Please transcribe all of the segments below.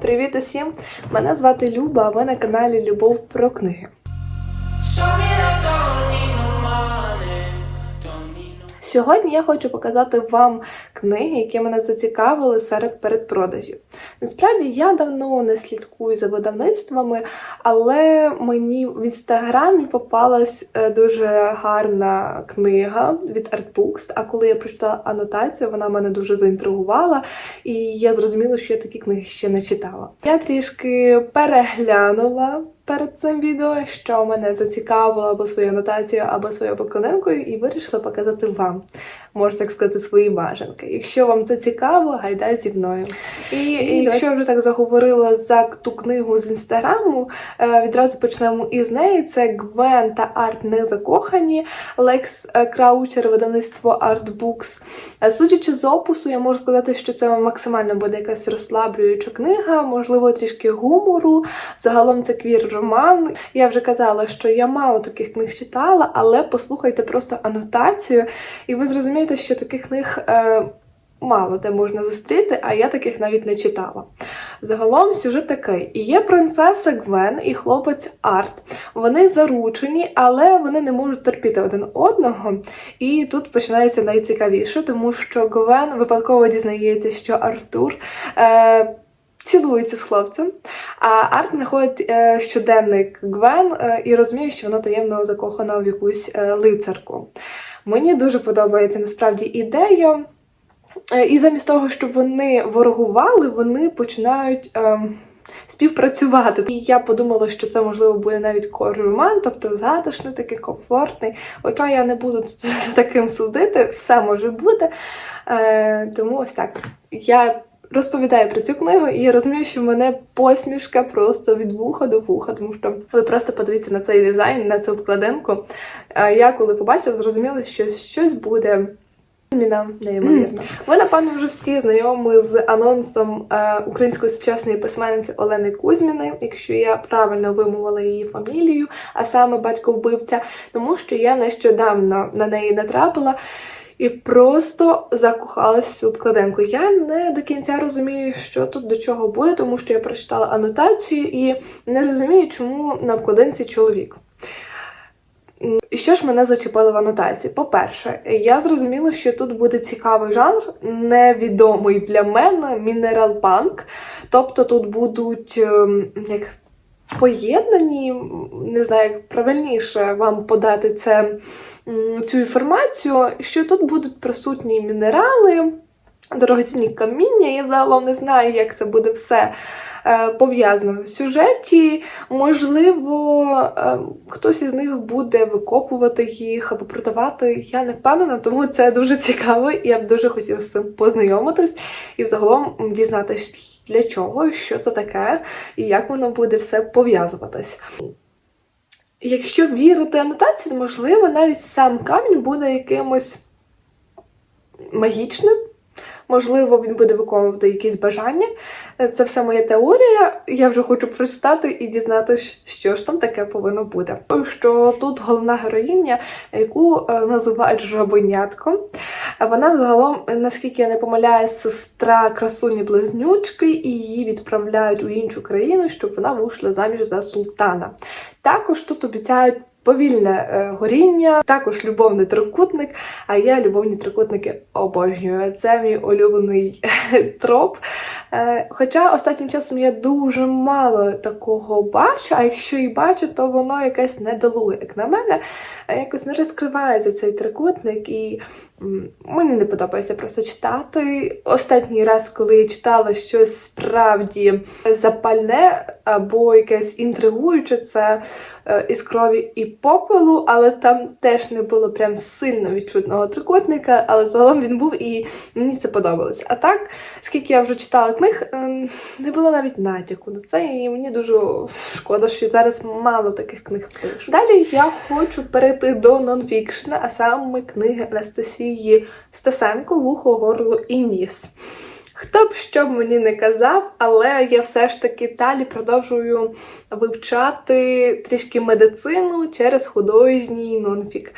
Привіт усім! Мене звати Люба, а ви на каналі Любов про книги. Сьогодні я хочу показати вам книги, які мене зацікавили серед передпродажів. Насправді я давно не слідкую за видавництвами, але мені в інстаграмі попалась е, дуже гарна книга від Artbooks, А коли я прочитала анотацію, вона мене дуже заінтригувала, і я зрозуміла, що я такі книги ще не читала. Я трішки переглянула. Перед цим відео, що мене зацікавило або своєю анотацією, або своєю обкладинкою, і вирішила показати вам, можна так сказати, свої бажанки. Якщо вам це цікаво, гайдай зі мною. І, і якщо я вже так заговорила за ту книгу з інстаграму, е, відразу почнемо із неї. Це Гвен та Арт не закохані. Лекс е, Краучер, видавництво Artbooks. Е, Судячи з опису, я можу сказати, що це максимально буде якась розслаблююча книга, можливо, трішки гумору. Загалом це квір роман. Я вже казала, що я мало таких книг читала, але послухайте просто анотацію, і ви зрозумієте, що таких книг. Е, Мало де можна зустріти, а я таких навіть не читала. Загалом сюжет такий: І є принцеса Гвен і хлопець Арт. Вони заручені, але вони не можуть терпіти один одного. І тут починається найцікавіше, тому що Гвен випадково дізнається, що Артур. Е- Цілується з хлопцем, а Арт знаходить е, щоденник Гвен е, і розуміє, що вона таємно закохана в якусь е, лицарку. Мені дуже подобається насправді ідея. Е, І замість того, щоб вони ворогували, вони починають ем, співпрацювати. І я подумала, що це можливо буде навіть кор-роман, тобто затишний, такий комфортний. Хоча я не буду таким судити, все може бути. Е, тому ось так. Я розповідаю про цю книгу, і я розумію, що в мене посмішка просто від вуха до вуха, тому що ви просто подивіться на цей дизайн, на цю обкладинку. Я коли побачила, зрозуміла, що щось буде. Зміна неймовірна. Ви, напевно, вже всі знайомі з анонсом е, української сучасної письменниці Олени Кузьміни, якщо я правильно вимовила її фамілію, а саме батько вбивця, тому що я нещодавно на неї натрапила і просто закохалась в цю обкладинку. Я не до кінця розумію, що тут до чого буде, тому що я прочитала анотацію і не розумію, чому на обкладинці чоловік. Що ж мене зачепило в анотації? По-перше, я зрозуміла, що тут буде цікавий жанр, невідомий для мене мінерал панк. Тобто тут будуть ем, як поєднані, не знаю, як правильніше вам подати це, цю інформацію, що тут будуть присутні мінерали, дорогоцінні каміння. Я взагалом не знаю, як це буде все е, пов'язано в сюжеті. Можливо, е, хтось із них буде викопувати їх або продавати. Я не впевнена, тому це дуже цікаво, і я б дуже хотіла з цим познайомитись і взагалом дізнатися, для чого, що це таке, і як воно буде все пов'язуватись. Якщо вірити анотації, можливо, навіть сам камінь буде якимось магічним. Можливо, він буде виконувати якісь бажання. Це все моя теорія. Я вже хочу прочитати і дізнатися, що ж там таке повинно бути. Що тут головна героїня, яку е, називають жабенятком. Вона взагалом, наскільки я не помиляюсь, сестра красуні близнючки, і її відправляють у іншу країну, щоб вона вийшла заміж за султана. Також тут обіцяють. Повільне е, горіння, також любовний трикутник. А я любовні трикутники обожнюю. Це мій улюблений троп. Е, Хоча останнім часом я дуже мало такого бачу, а якщо і бачу, то воно якесь недолуге. Як на мене, е, якось не розкривається цей трикутник, і мені не подобається просто читати. Останній раз, коли я читала щось справді запальне або якесь інтригуюче, це е, із крові і попелу, але там теж не було прям сильно відчутного трикутника, але загалом він був і мені це подобалось. А так, скільки я вже читала книг, ем, не було навіть натяку на це, і мені дуже шкода, що зараз мало таких книг пишу. Далі я хочу перейти до нонфікшена, а саме книги Анастасії Стасенко Вухо, горло і ніс. Хто б що мені не казав, але я все ж таки далі продовжую вивчати трішки медицину через художній нонфік.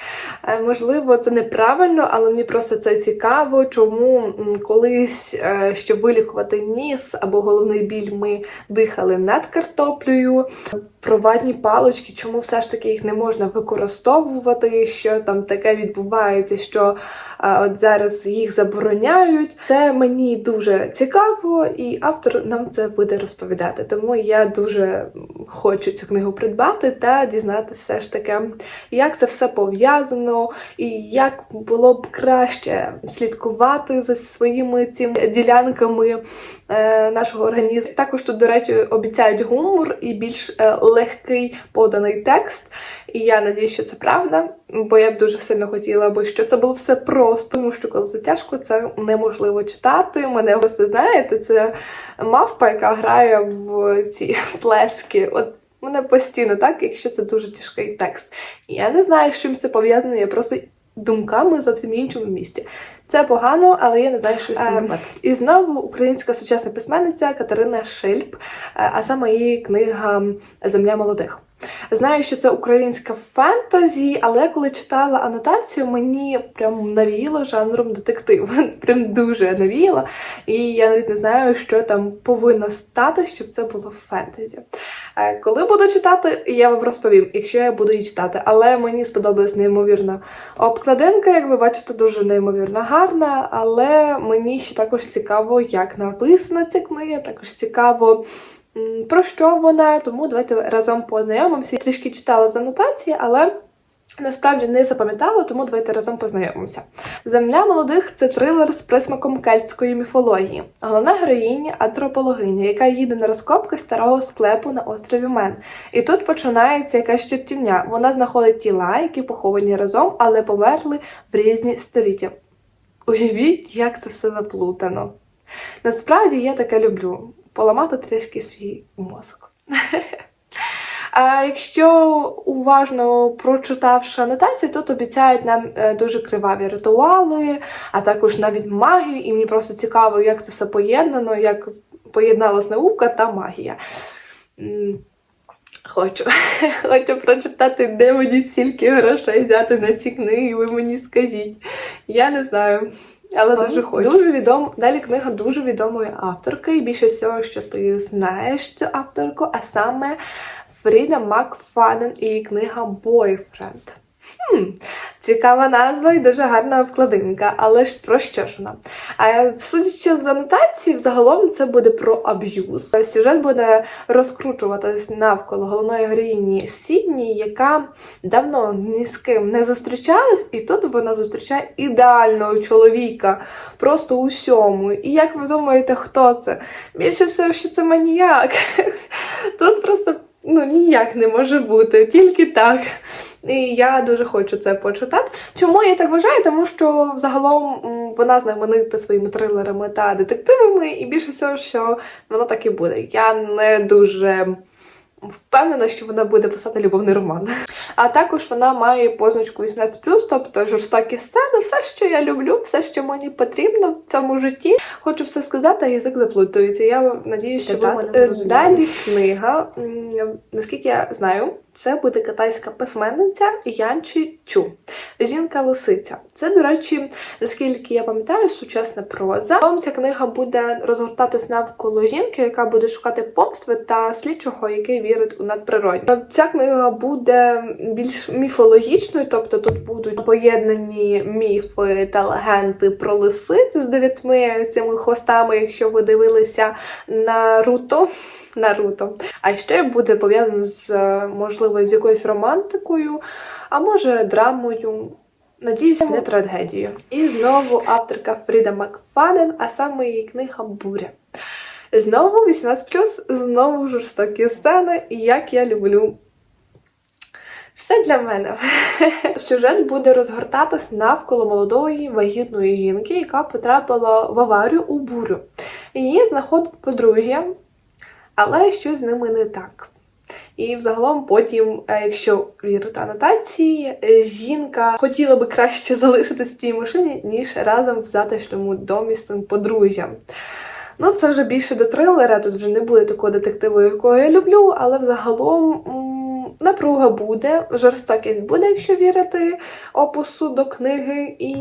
Е, Можливо, це неправильно, але мені просто це цікаво, чому колись, е, щоб вилікувати ніс або головний біль, ми дихали над картоплею. Провадні палочки, чому все ж таки їх не можна використовувати, що там таке відбувається, що а, от зараз їх забороняють. Це мені дуже цікаво, і автор нам це буде розповідати. Тому я дуже хочу цю книгу придбати та дізнатися все ж таки, як це все пов'язано, і як було б краще слідкувати за своїми цими ділянками е, нашого організму. Також тут, до речі, обіцяють гумор і більш е, легкий поданий текст. І я надію, що це правда, бо я б дуже сильно хотіла, аби що це було все просто, тому що коли це тяжко, це неможливо читати. Мене гості знаєте, це мавпа, яка грає в ці плески. От мене постійно так, якщо це дуже тяжкий текст. І я не знаю, з чим це пов'язано, я просто думками зовсім іншому місці. Це погано, але я не знаю, що з цим Ем, робити. І знову українська сучасна письменниця Катерина Шильп, е, а саме її книга Земля молодих. Знаю, що це українська фентезі, але коли читала анотацію, мені прям навіяло жанром детектив. Прям дуже навіяло. І я навіть не знаю, що там повинно стати, щоб це було фентезі. Е, Коли буду читати, я вам розповім, якщо я буду її читати. Але мені сподобалась неймовірна обкладинка, як ви бачите, дуже неймовірно гарна. Але мені ще також цікаво, як написана ця книга, також цікаво. Про що вона, тому давайте разом познайомимося. Я трішки читала з анотації, але насправді не запам'ятала, тому давайте разом познайомимося. Земля молодих це трилер з присмаком кельтської міфології. Головна героїня антропологиня, яка їде на розкопки старого склепу на острові Мен. І тут починається якась чертівня. Вона знаходить тіла, які поховані разом, але померли в різні століття. Уявіть, як це все заплутано. Насправді я таке люблю поламати трішки свій мозок. А якщо уважно прочитавши анотацію, тут обіцяють нам е, дуже криваві ритуали, а також навіть магію, і мені просто цікаво, як це все поєднано, як поєдналась наука та магія. Хочу. Хочу прочитати, де мені стільки грошей взяти на ці книги, ви мені скажіть. Я не знаю. Але дуже хочу. Дуже відомо. Далі книга дуже відомої авторки, і більше всього, що ти знаєш цю авторку, а саме Фріда Макфаден і книга Бойфренд. Хм, цікава назва і дуже гарна вкладинка, але ж про що ж вона? А судячи з анотації, взагалом це буде про аб'юз. Сюжет буде розкручуватись навколо головної героїні Сідні, яка давно ні з ким не зустрічалась, і тут вона зустрічає ідеального чоловіка, просто у всьому. І як ви думаєте, хто це? Більше всього, що це маніяк. Тут просто ну, ніяк не може бути, тільки так. І я дуже хочу це почитати. Чому я так вважаю? Тому що взагалом вона знаменита своїми трилерами та детективами, і більше всього, що воно так і буде. Я не дуже впевнена, що вона буде писати любовний роман. А також вона має позначку 18+, тобто жорстокі сцени, все, що я люблю, все, що мені потрібно в цьому житті. Хочу все сказати, а язик заплутується. Я надію, що ви мене зрозуміли. Далі книга, наскільки я знаю, це буде китайська письменниця Янчі Чу. Жінка-лисиця. Це, до речі, наскільки я пам'ятаю, сучасна проза. Вам ця книга буде розгортатись навколо жінки, яка буде шукати помстви та слідчого, який вірить у надприродне. Ця книга буде більш міфологічною, тобто тут будуть поєднані міфи та легенди про лисиць з дев'ятьми цими хвостами, якщо ви дивилися Наруто. Наруто. А ще буде пов'язано з е, можливо з якоюсь романтикою, а може драмою. Надіюсь, не трагедією. І знову авторка Фріда Макфаден, а саме її книга Буря. Знову 18+, знову жорстокі сцени, і як я люблю. Все для мене. Сюжет буде розгортатись навколо молодої вагітної жінки, яка потрапила в аварію у бурю. Її знаходить подружжя, але щось з ними не так. І взагалом потім, е, якщо вірити анотації, е, жінка хотіла би краще залишитись в тій машині, ніж разом в затишному домі з цим подружжям. Ну, це вже більше до трилера, тут вже не буде такого детективу, якого я люблю, але взагалом напруга буде, жорстокість буде, якщо вірити опису до книги. І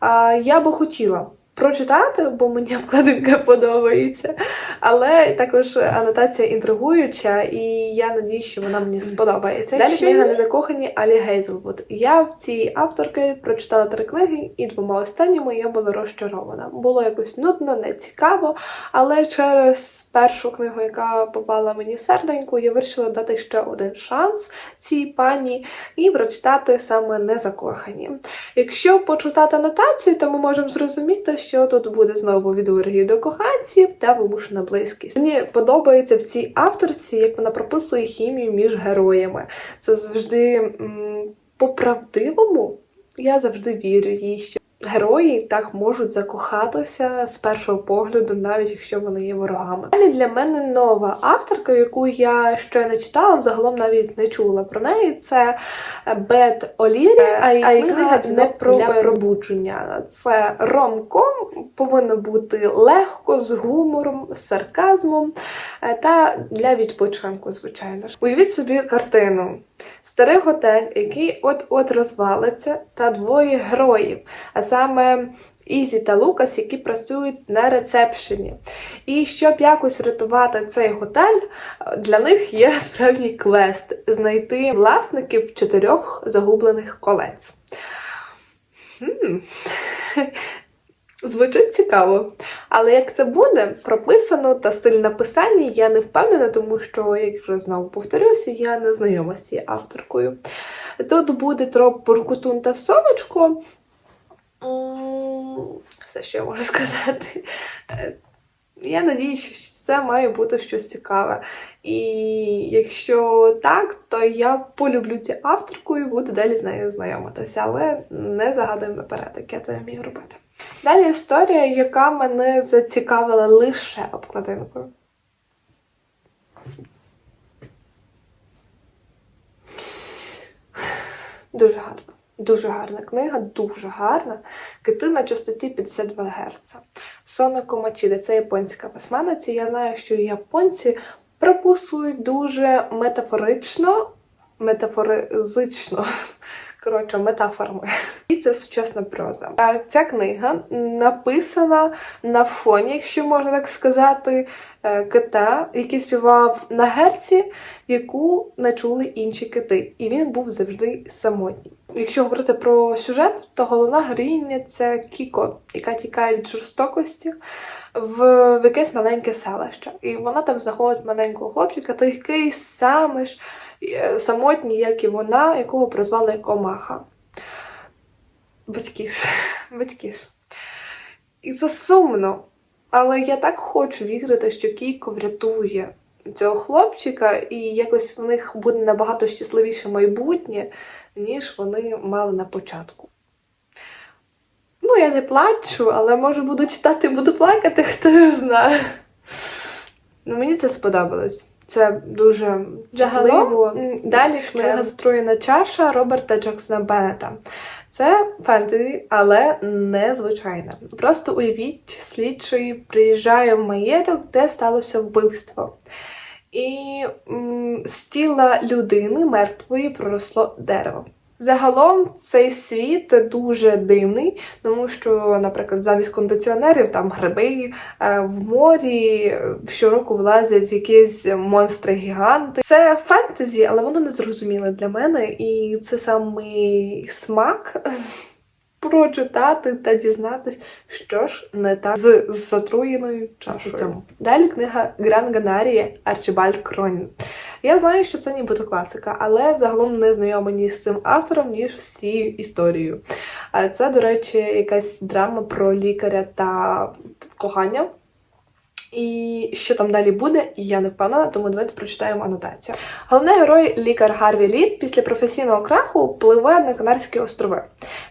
а, я би хотіла прочитати, бо мені обкладинка подобається. Але також анотація інтригуюча, і я надію, що вона мені сподобається. Далі книга ні- Незакохані Алі Гейзелвуд. Я в цій авторки прочитала три книги, і двома останніми я була розчарована. Було якось нудно, нецікаво, але через першу книгу, яка попала мені в серденьку, я вирішила дати ще один шанс цій пані і прочитати саме незакохані. Якщо почитати анотацію, то ми можемо зрозуміти, що тут буде знову від оргії до коханців та вимушена близькість. Мені подобається в цій авторці, як вона прописує хімію між героями. Це завжди по-правдивому. Я завжди вірю їй, що герої так можуть закохатися з першого погляду, навіть якщо вони є ворогами. Далі для мене нова авторка, яку я ще не читала, взагалом навіть не чула про неї. Це Бет Олірі, а її книга не про пробудження. Це ромком, повинно бути легко, з гумором, з сарказмом е, та для відпочинку, звичайно ж. Уявіть собі картину. Старий готель, який от-от розвалиться, та двоє героїв, а саме Ізі та Лукас, які працюють на рецепшені. І щоб якось врятувати цей готель, для них є справжній квест знайти власників чотирьох загублених колець. Звучить цікаво. Але як це буде прописано та стиль написання, я не впевнена, тому що, як вже знову повторюся, я не знайома з цією авторкою. Тут буде троп Буркутун та Сонечко. Все, що я можу сказати. Е, Я надію, що це має бути щось цікаве. І якщо так, то я полюблю цю авторку і буду далі з нею знайомитися, але не загадуємо наперед, як я це вмію робити. Далі історія, яка мене зацікавила лише обкладинкою. Дуже гарна. Дуже гарна книга, дуже гарна. Кити на частоті 52 Гц. Сона Комачіде це японська письменниця. Я знаю, що японці прописують дуже метафорично, метафоризично. Коротше, метафорами. І це сучасна проза. Ця книга написана на фоні, якщо можна так сказати, е, кита, який співав на герці, яку не чули інші кити. І він був завжди самотній. Якщо говорити про сюжет, то головна героїня це Кіко, яка тікає від жорстокості в, якесь маленьке селище. І вона там знаходить маленького хлопчика, такий самий ж е, самотній, як і вона, якого прозвали Комаха. Батьки ж. І це сумно. Але я так хочу вірити, що Кійко врятує цього хлопчика, і якось в них буде набагато щасливіше майбутнє, ніж вони мали на початку. Ну, я не плачу, але може буду читати і буду плакати, хто ж знає. Ну, мені це сподобалось. Це дуже чутливо. Далі ще- книга Застроєна чаша Роберта Джексона Беннета. Це фентезі, але незвичайне. Просто уявіть, слідчий приїжджає в маєток, де сталося вбивство. І м, з тіла людини мертвої проросло дерево. Загалом цей світ дуже дивний, тому що, наприклад, замість кондиціонерів там гриби, е, в морі щороку влазять якісь монстри-гіганти. Це фентезі, але воно не зрозуміле для мене, і це самий смак прочитати та дізнатись, що ж не так з, з затруєною чашою. Далі книга Гран Ганарія Арчибальд Кронін. Я знаю, що це нібито класика, але взагалом не знайома ні з цим автором, ні з цією історією. Це, до речі, якась драма про лікаря та кохання. І що там далі буде, я не впевнена, тому давайте прочитаємо анотацію. Головний герой, лікар Гарві Лід, після професійного краху пливе на Канарські острови.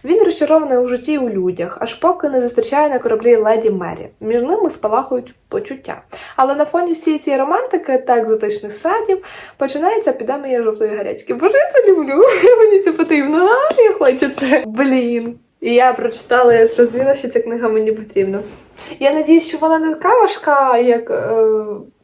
Він розчарований у житті і у людях, аж поки не зустрічає на кораблі леді Мері. Між ними спалахують почуття. Але на фоні всієї цієї романтики та екзотичних садів починається епідемія жовтої гарячки. Боже, я це люблю. Мені це потрібно. А, я хочу це. Блін. І я прочитала і зрозуміла, що ця книга мені потрібна. Я надіюсь, що вона не така важка, як е,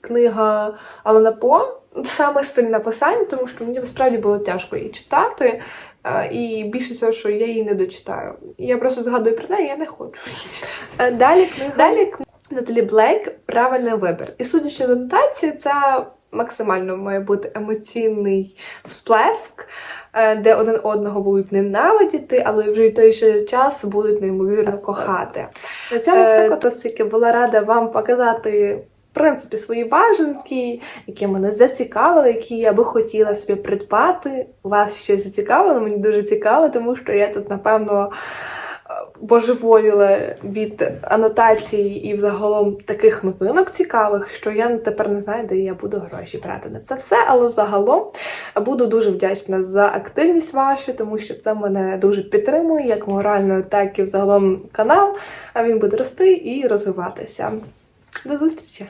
книга Алана По, саме стиль написання, тому що мені насправді було тяжко її читати. е, І більше цього, що я її не дочитаю. Я просто згадую про неї, я не хочу її читати. Е, Далі книга Далі Наталі Блейк Правильний вибір. І судячи з анотації, це максимально має бути емоційний всплеск, е, де один одного будуть ненавидіти, але вже й той же час будуть неймовірно кохати. На цьому все котосики була рада вам показати. В принципі, свої бажанки, які мене зацікавили, які я би хотіла собі придбати. Вас щось зацікавило, мені дуже цікаво, тому що я тут, напевно, е, божеволіла від анотацій і взагалом таких новинок цікавих, що я тепер не знаю, де я буду гроші брати на це все. Але взагалом буду дуже вдячна за активність вашу, тому що це мене дуже підтримує, як морально, так і взагалом канал. А він буде рости і розвиватися. До зустрічі!